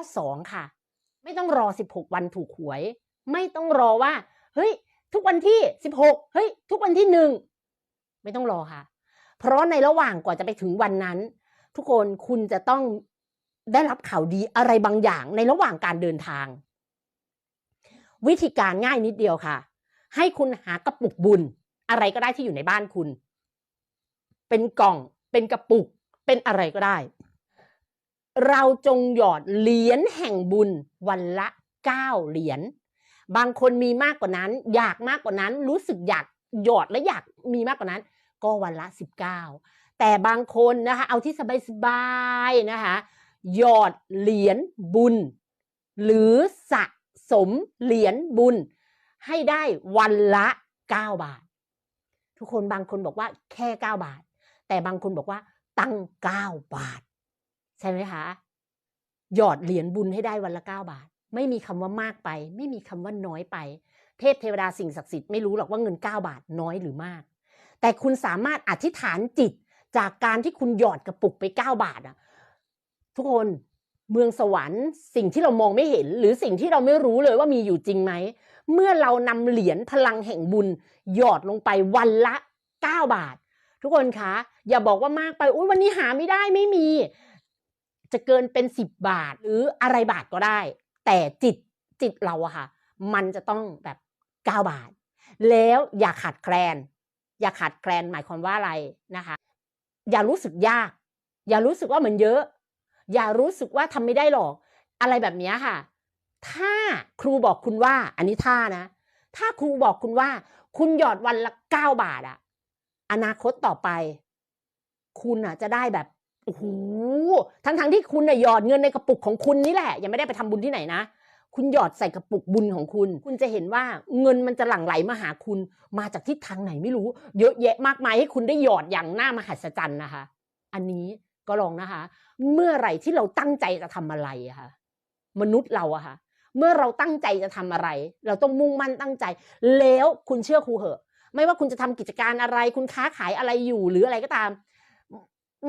อ2ค่ะ ไม่ต้องรอ16วันถูกหวย ไม่ต้องรอว่า เฮ้ย ทุกวันที่16เฮ้ย ทุกวันที่1ไม่ต้องรอค่ะ เพราะในระหว่างกว่าจะไปถึงวันนั้น ทุกคนคุณจะต้องได้รับข่าวดีอะไรบางอย่างในระหว่างการเดินทาง วิธีการง่ายนิดเดียวค่ะ ให้คุณหากระปุกบุญ อะไรก็ได้ที่อยู่ในบ้านคุณ เป็นกล่อง เป็นกระปุก เป็นอะไรก็ได้ เราจงหยอดเหรียญแห่งบุญวันละ 9 เหรียญ บางคนมีมากกว่านั้น อยากมากกว่านั้น รู้สึกอยากหยอดและอยากมีมากกว่านั้น ก็วันละ 19 แต่บางคนนะคะเอาที่สบายๆนะคะหยอดเหรียญบุญ หรือสะสมเหรียญบุญ ให้ได้วันละ 9 บาท ทุกคนบางคนบอกว่าแค่ 9 บาท แต่บางคนบอกว่าตั้ง 9 บาท ใช่ไหมคะ หยอดเหรียญบุญให้ได้วันละ9บาท ไม่มีคำว่ามากไป ไม่มีคำว่าน้อยไป เทพเทวดาสิ่งศักดิ์สิทธิ์ไม่รู้หรอกว่าเงิน 9 บาทน้อยหรือมาก แต่คุณสามารถอธิษฐานจิตจากการที่คุณหยอดกระปุกไป 9 บาทอะทุกคนเมืองสวรรค์สิ่งที่เรามองไม่เห็น หรือสิ่งที่เราไม่รู้เลยว่ามีอยู่จริงไหม เมื่อเรานำเหรียญพลังแห่งบุญ หยอดลงไปวันละ 9 บาท ทุกคนคะ อย่าบอกว่ามากไปอุ้ยวันนี้หาไม่ได้ไม่มี จะเกินเป็น 10 บาท หรืออะไรบาทก็ได้ แต่จิตจิตเราอะค่ะ มันจะต้องแบบ 9 บาท แล้วอย่าขาดแคลน อย่าขาดแคลนหมายความว่าอะไรนะคะ อย่ารู้สึกยาก อย่ารู้สึกว่ามันเยอะ อย่ารู้สึกว่าทำไม่ได้หรอก อะไรแบบนี้ค่ะ ถ้าครูบอกคุณว่า อันนี้ท่านะ ถ้าครูบอกคุณว่า คุณหยอดวันละเก้าบาทอะอนาคตต่อไป คุณอะจะได้แบบ โอ้โหทั้งทั้งที่คุณน่ะหยอดเงินในกระปุกของคุณนี่แหละ ยังไม่ได้ไปทำบุญที่ไหนนะ คุณหยอดใส่กระปุกบุญของคุณ คุณจะเห็นว่าเงินมันจะหลั่งไหลมาหาคุณ มาจากทิศทางไหนไม่รู้ เยอะแยะมากมายให้คุณได้หยอดอย่างน่ามหัศจรรย์นะคะ อันนี้ก็ลองนะคะ เมื่อไหร่ที่เราตั้งใจจะทำอะไรอะค่ะมนุษย์เราอะค่ะ เมื่อเราตั้งใจจะทำอะไร เราต้องมุ่งมั่นตั้งใจ แล้วคุณเชื่อครูเหอะ ไม่ว่าคุณจะทำกิจการอะไร คุณค้าขายอะไรอยู่หรืออะไรก็ตาม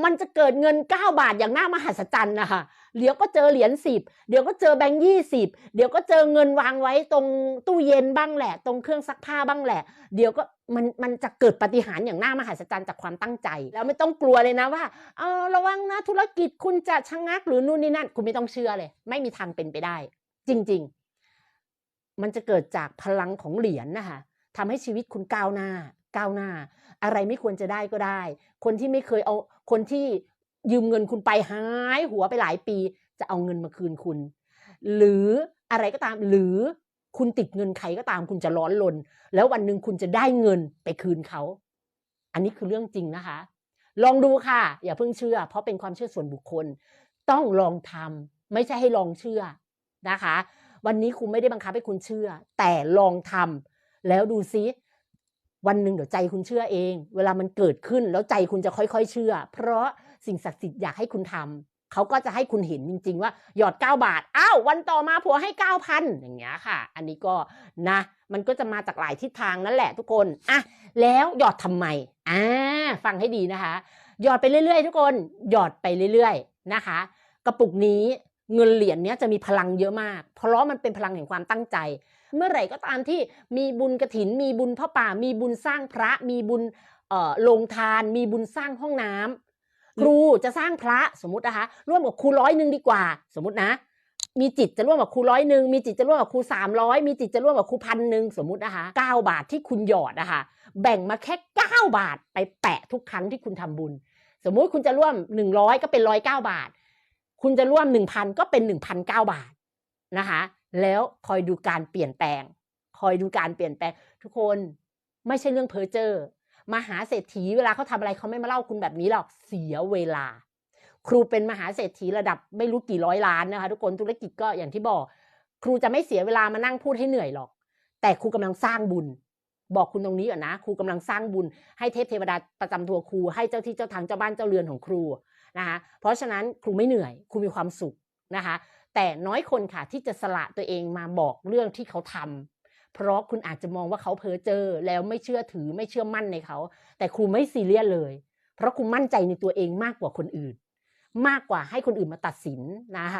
มันจะเกิดเงิน 9 บาทอย่างน่ามหัศจรรย์นะคะเดี๋ยวก็เจอเหรียญสิบเดี๋ยวก็เจอแบงค์ยี่สิบเดี๋ยวก็เจอเงินวางไว้ตรงตู้เย็นบ้างแหละ ตรงเครื่องซักผ้าบ้างแหละ เดี๋ยวก็มันมันจะเกิดปฏิหารอย่างน่ามหัศจรรย์จากความตั้งใจ แล้วไม่ต้องกลัวเลยนะว่าเออระวังนะธุรกิจคุณจะชะงักหรือนู่นนี่นั่นคุณไม่ต้องเชื่อเลย ไม่มีทางเป็นไปได้ จริง ๆ มันจะเกิดจากพลังของเหรียญนะคะทำให้ชีวิตคุณก้าวหน้า ก้าวหน้า อะไรไม่ควรจะได้ก็ได้ คนที่ไม่เคยเอาคนที่ยืมเงินคุณไปหายหัวไปหลายปี จะเอาเงินมาคืนคุณ หรืออะไรก็ตามหรือคุณติดเงินใครก็ตามคุณจะร้อนลน แล้ววันหนึ่งคุณจะได้เงินไปคืนเขา อันนี้คือเรื่องจริงนะคะ ลองดูค่ะ อย่าเพิ่งเชื่อ เพราะเป็นความเชื่อส่วนบุคคล ต้องลองทำไม่ใช่ให้ลองเชื่อนะคะ วันนี้ครูไม่ได้บังคับให้คุณเชื่อ แต่ลองทำแล้วดูซิ วันหนึ่งเดี๋ยวใจคุณเชื่อเอง เวลามันเกิดขึ้นแล้วใจคุณจะค่อยๆ เชื่อ เพราะสิ่งศักดิ์สิทธิ์อยากให้คุณทำเขาก็จะให้คุณเห็นจริง ๆ ว่าหยอด 9 บาท อ้าว วันต่อมาผัวให้ 9,000 อย่างเงี้ยค่ะ อันนี้ก็นะ มันก็จะมาจากหลายทิศทางนั่นแหละทุกคน อะ แล้วหยอดทำไม อ่า ฟังให้ดีนะคะ หยอดไปเรื่อย ๆ ทุกคน หยอดไปเรื่อย ๆ นะคะ กระปุกนี้เงินเหรียญเนี้ยจะมีพลังเยอะมาก เพราะมันเป็นพลังแห่งความตั้งใจ เมื่อไหร่ก็ตามที่มีบุญกระถิน มีบุญพ่อป่า มีบุญสร้างพระ มีบุญเอ่อลงทาน มีบุญสร้างห้องน้ำครูจะสร้างพระสมมตินะคะ ร่วมกับครูร้อยหนึ่งดีกว่า สมมตินะ มีจิตจะร่วมกับครูร้อยหนึ่งมีจิตจะร่วมกับครูสามร้อยมีจิตจะร่วมกับครูพันหนึ่งสมมตินะคะเก้าบาทที่คุณหยอดนะคะแบ่งมาแค่เก้าบาทไปแปะทุกครั้งที่คุณทำบุญ สมมุติคุณจะร่วมหนึ่งร้อยก็เป็นร้อยเก้าบาท คุณจะร่วมหนึ่งพันก็เป็นหนึ่งพันเก้าบาทนะคะ แล้วคอยดูการเปลี่ยนแปลง คอยดูการเปลี่ยนแปลง ทุกคนไม่ใช่เรื่องเพ้อเจ้อมหาเศรษฐีเวลาเขาทำอะไรเขาไม่มาเล่าคุณแบบนี้หรอกเสียเวลา ครูเป็นมหาเศรษฐีระดับไม่รู้กี่ร้อยล้านนะคะ ทุกคนธุรกิจก็อย่างที่บอก ครูจะไม่เสียเวลามานั่งพูดให้เหนื่อยหรอก แต่ครูกำลังสร้างบุญ บอกคุณตรงนี้ก่อนนะครูกำลังสร้างบุญ ให้เทพเทวดาประจำตัวครูให้เจ้าที่เจ้าทางเจ้าบ้านเจ้าเรือนของครูนะคะเพราะฉะนั้นครูไม่เหนื่อยครูมีความสุขนะคะ แต่น้อยคนค่ะที่จะสละตัวเองมาบอกเรื่องที่เขาทำเพราะคุณอาจจะมองว่าเขาเพ้อเจอแล้วไม่เชื่อถือไม่เชื่อมั่นในเขา แต่ครูไม่ซีเรียสเลย เพราะครูมั่นใจในตัวเองมากกว่าคนอื่น มากกว่าให้คนอื่นมาตัดสินนะคะ